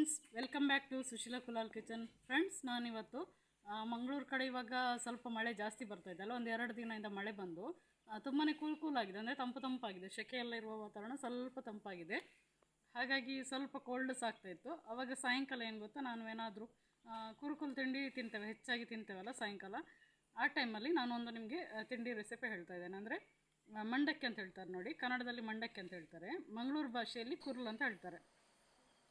Friends welcome back to Sushila Kulal kitchen friends ನಾನಿವತ್ತು ಮಂಗಳೂರು ಕಡೆ ಇವಾಗ ಸ್ವಲ್ಪ ಮಳೆ ಜಾಸ್ತಿ ಬರ್ತಾ ಇದೆ ಅಲ್ಲ ಒಂದು ಎರಡು ದಿನದಿಂದ ಮಳೆ ಬಂದು ತುಂಬಾ ಕೂಲ್ ಕೂಲ್ ಆಗಿದೆ. ಅಂದರೆ ತಂಪು ತಂಪಾಗಿದೆ. ಸೆಕೆಯೆಲ್ಲ ಇರುವ ವಾತಾವರಣ ಸ್ವಲ್ಪ ತಂಪಾಗಿದೆ. ಹಾಗಾಗಿ ಸ್ವಲ್ಪ ಆಗ್ತಾ ಇತ್ತು. ಅವಾಗ ಸಾಯಂಕಾಲ ಏನು ಗೊತ್ತಾ? ನಾನು ಏನಾದರೂ ಕುರುಕುಲು ತಿಂಡಿ ತಿಂತೇವೆ. ಹೆಚ್ಚಾಗಿ ತಿಂತೇವಲ್ಲ ಸಾಯಂಕಾಲ. ಆ ಟೈಮಲ್ಲಿ ನಾನೊಂದು ನಿಮಗೆ ತಿಂಡಿ ರೆಸಿಪಿ ಹೇಳ್ತಾ ಇದ್ದೇನೆ. ಅಂದರೆ ಮಂಡಕ್ಕಿ ಅಂತ ಹೇಳ್ತಾರೆ ನೋಡಿ. ಕನ್ನಡದಲ್ಲಿ ಮಂಡಕ್ಕಿ ಅಂತ ಹೇಳ್ತಾರೆ. ಮಂಗಳೂರು ಭಾಷೆಯಲ್ಲಿ ಕುರುಲ್ ಅಂತ ಹೇಳ್ತಾರೆ.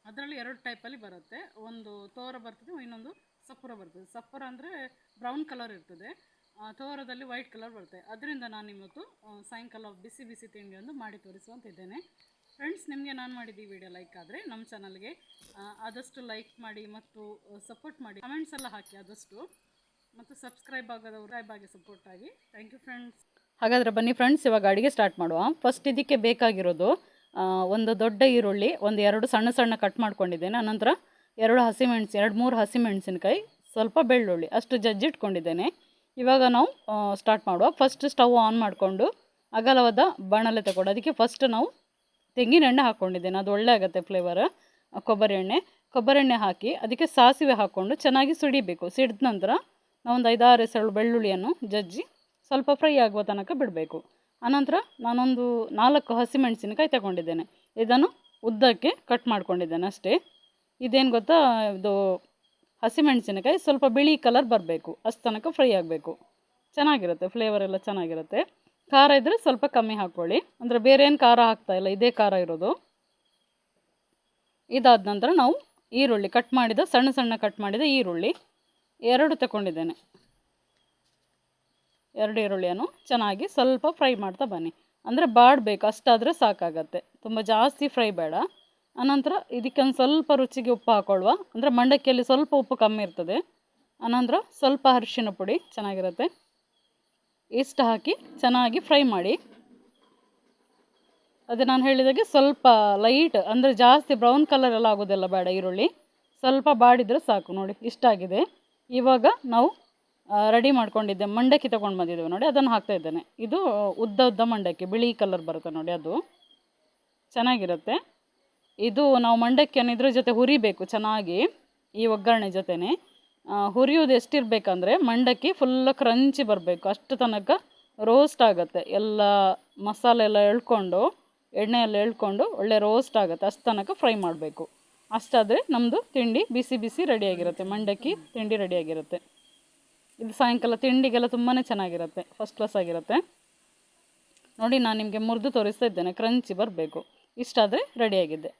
ಅದರಲ್ಲಿ ಎರಡು ಟೈಪಲ್ಲಿ ಬರುತ್ತೆ. ಒಂದು ತೋರ ಬರ್ತದೆ, ಇನ್ನೊಂದು ಸಪ್ಪುರ ಬರ್ತದೆ. ಸಪ್ಪುರ ಅಂದರೆ ಬ್ರೌನ್ ಕಲರ್ ಇರ್ತದೆ. ತೋರದಲ್ಲಿ ವೈಟ್ ಕಲರ್ ಬರುತ್ತೆ. ಅದರಿಂದ ನಾನು ಇವತ್ತು ಸಾಯಂಕಾಲ ಬಿಸಿ ಬಿಸಿ ತಿಂಡಿಯೊಂದು ಮಾಡಿ ತೋರಿಸುವಂತಿದ್ದೇನೆ ಫ್ರೆಂಡ್ಸ್ ನಿಮಗೆ ನಾನು ಮಾಡಿದ್ದು ಈ ವಿಡಿಯೋ ಲೈಕ್ ಆದರೆ ನಮ್ಮ ಚಾನಲ್ಗೆ ಆದಷ್ಟು ಲೈಕ್ ಮಾಡಿ ಮತ್ತು ಸಪೋರ್ಟ್ ಮಾಡಿ. ಕಮೆಂಟ್ಸ್ ಎಲ್ಲ ಹಾಕಿ ಆದಷ್ಟು. ಮತ್ತು ಸಬ್ಸ್ಕ್ರೈಬ್ ಆಗೋದವ್ರು ಆಗಿ ಸಪೋರ್ಟ್ ಆಗಿ. ಥ್ಯಾಂಕ್ ಯು ಫ್ರೆಂಡ್ಸ್ ಹಾಗಾದರೆ ಬನ್ನಿ ಫ್ರೆಂಡ್ಸ್ ಇವಾಗ ಅಡುಗೆ ಸ್ಟಾರ್ಟ್ ಮಾಡುವ. ಫಸ್ಟ್ ಇದಕ್ಕೆ ಬೇಕಾಗಿರೋದು ಒಂದು ದೊಡ್ಡ ಈರುಳ್ಳಿ, ಒಂದು ಎರಡು ಸಣ್ಣ ಸಣ್ಣ ಕಟ್ ಮಾಡ್ಕೊಂಡಿದ್ದೇನೆ. ಆನಂತರ ಎರಡು ಹಸಿಮೆಣಸು ಎರಡು ಮೂರು ಹಸಿಮೆಣಸಿನಕಾಯಿ ಸ್ವಲ್ಪ ಬೆಳ್ಳುಳ್ಳಿ, ಅಷ್ಟು ಜಜ್ಜಿಟ್ಕೊಂಡಿದ್ದೇನೆ. ಇವಾಗ ನಾವು ಸ್ಟಾರ್ಟ್ ಮಾಡುವ. ಫಸ್ಟ್ ಸ್ಟವ್ ಆನ್ ಮಾಡಿಕೊಂಡು ಅಗಲವಾದ ಬಾಣಲೆ ತಗೊಂಡು, ಅದಕ್ಕೆ ಫಸ್ಟ್ ನಾವು ತೆಂಗಿನ ಎಣ್ಣೆ ಹಾಕ್ಕೊಂಡಿದ್ದೇನೆ ಅದು ಒಳ್ಳೆ ಆಗುತ್ತೆ ಫ್ಲೇವರ್ ಕೊಬ್ಬರಿ ಎಣ್ಣೆ. ಕೊಬ್ಬರಿ ಎಣ್ಣೆ ಹಾಕಿ ಅದಕ್ಕೆ ಸಾಸಿವೆ ಹಾಕ್ಕೊಂಡು ಚೆನ್ನಾಗಿ ಸಿಡಿಬೇಕು. ಸಿಡಿದ ನಂತರ ನಾವೊಂದು ಐದಾರು ಎಸಳು ಬೆಳ್ಳುಳ್ಳಿಯನ್ನು ಜಜ್ಜಿ ಸ್ವಲ್ಪ ಫ್ರೈ ಆಗುವ ತನಕ ಬಿಡಬೇಕು. ಆನಂತರ ನಾನೊಂದು ನಾಲ್ಕು ಹಸಿಮೆಣಸಿನಕಾಯಿ ತಗೊಂಡಿದ್ದೇನೆ. ಇದನ್ನು ಉದ್ದಕ್ಕೆ ಕಟ್ ಮಾಡ್ಕೊಂಡಿದ್ದೇನೆ ಅಷ್ಟೇ. ಇದೇನು ಗೊತ್ತಾ? ಇದು ಹಸಿಮೆಣಸಿನಕಾಯಿ ಸ್ವಲ್ಪ ಬಿಳಿ ಕಲರ್ ಬರಬೇಕು. ಅಷ್ಟು ತನಕ ಫ್ರೈ ಆಗಬೇಕು. ಚೆನ್ನಾಗಿರುತ್ತೆ ಫ್ಲೇವರ್ ಎಲ್ಲ ಚೆನ್ನಾಗಿರುತ್ತೆ. ಖಾರ ಇದ್ದರೆ ಸ್ವಲ್ಪ ಕಮ್ಮಿ ಹಾಕ್ಕೊಳ್ಳಿ. ಅಂದರೆ ಬೇರೆ ಏನು ಖಾರ ಹಾಕ್ತಾ ಇಲ್ಲ, ಇದೇ ಖಾರ ಇರೋದು. ಇದಾದ ನಂತರ ನಾವು ಈರುಳ್ಳಿ ಕಟ್ ಮಾಡಿದ, ಸಣ್ಣ ಸಣ್ಣ ಕಟ್ ಮಾಡಿದ ಈರುಳ್ಳಿ ಎರಡು ತಗೊಂಡಿದ್ದೇನೆ. ಎರಡು ಈರುಳ್ಳಿಯನ್ನು ಚೆನ್ನಾಗಿ ಸ್ವಲ್ಪ ಫ್ರೈ ಮಾಡ್ತಾ ಬನ್ನಿ. ಅಂದರೆ ಬಾಡಬೇಕು ಅಷ್ಟಾದರೆ ಸಾಕಾಗತ್ತೆ. ತುಂಬ ಜಾಸ್ತಿ ಫ್ರೈ ಬೇಡ. ಅನಂತರ ಇದಕ್ಕೊಂದು ಸ್ವಲ್ಪ ರುಚಿಗೆ ಉಪ್ಪು ಹಾಕೊಳ್ಳುವ ಅಂದರೆ ಮಂಡಕ್ಕಿಯಲ್ಲಿ ಸ್ವಲ್ಪ ಉಪ್ಪು ಕಮ್ಮಿ ಇರ್ತದೆ. ಆನಂತರ ಸ್ವಲ್ಪ ಅರಿಶಿನ ಪುಡಿ ಚೆನ್ನಾಗಿರುತ್ತೆ. ಇಷ್ಟು ಹಾಕಿ ಚೆನ್ನಾಗಿ ಫ್ರೈ ಮಾಡಿ. ಅದೇ ನಾನು ಹೇಳಿದಾಗೆ ಸ್ವಲ್ಪ ಲೈಟ್, ಅಂದರೆ ಜಾಸ್ತಿ ಬ್ರೌನ್ ಕಲರ್ ಎಲ್ಲ ಆಗೋದೆಲ್ಲ ಬೇಡ ಈರುಳ್ಳಿ. ಸ್ವಲ್ಪ ಬಾಡಿದರೆ ಸಾಕು ನೋಡಿ ಇಷ್ಟಾಗಿದೆ ಇವಾಗ ನಾವು ರೆಡಿ ಮಾಡ್ಕೊಂಡಿದ್ದೆ. ಮಂಡಕ್ಕಿ ತೊಗೊಂಡು ಬಂದಿದ್ದೇವೆ ನೋಡಿ, ಅದನ್ನು ಹಾಕ್ತಾ ಇದ್ದೇನೆ. ಇದು ಉದ್ದ ಉದ್ದ ಮಂಡಕ್ಕಿ, ಬಿಳಿ ಕಲರ್ ಬರುತ್ತೆ ನೋಡಿ ಅದು. ಚೆನ್ನಾಗಿರುತ್ತೆ. ಇದು ನಾವು ಮಂಡಕ್ಕಿಯನ್ನು ಇದ್ರ ಜೊತೆ ಹುರಿಬೇಕು ಚೆನ್ನಾಗಿ, ಈ ಒಗ್ಗರಣೆ ಜೊತೆನೆ. ಹುರಿಯೋದು ಎಷ್ಟಿರಬೇಕಂದ್ರೆ ಮಂಡಕ್ಕಿ ಫುಲ್ ಕ್ರಂಚಿ ಬರಬೇಕು. ಅಷ್ಟು ತನಕ ರೋಸ್ಟ್ ಆಗುತ್ತೆ. ಎಲ್ಲ ಮಸಾಲೆ ಎಲ್ಲ ಎಳ್ಕೊಂಡು ಎಣ್ಣೆಯಲ್ಲಿ ಎಳ್ಕೊಂಡು ಒಳ್ಳೆ ರೋಸ್ಟ್ ಆಗುತ್ತೆ. ಅಷ್ಟು ತನಕ ಫ್ರೈ ಮಾಡಬೇಕು. ಅಷ್ಟಾದರೆ ನಮ್ಮದು ತಿಂಡಿ ಬಿಸಿ ಬಿಸಿ ರೆಡಿಯಾಗಿರುತ್ತೆ ಮಂಡಕ್ಕಿ ತಿಂಡಿ ರೆಡಿಯಾಗಿರುತ್ತೆ ಇದು ಸಾಯಂಕಾಲ ತಿಂಡಿಗೆಲ್ಲ ತುಂಬಾ ಚೆನ್ನಾಗಿರುತ್ತೆ. ಫಸ್ಟ್ ಕ್ಲಾಸ್ ಆಗಿರುತ್ತೆ. ನೋಡಿ ನಾನು ನಿಮಗೆ ಮುರಿದು ತೋರಿಸ್ತಾ ಇದ್ದೇನೆ. ಕ್ರಂಚಿ ಬರಬೇಕು. ಇಷ್ಟಾದರೆ ರೆಡಿಯಾಗಿದ್ದೆ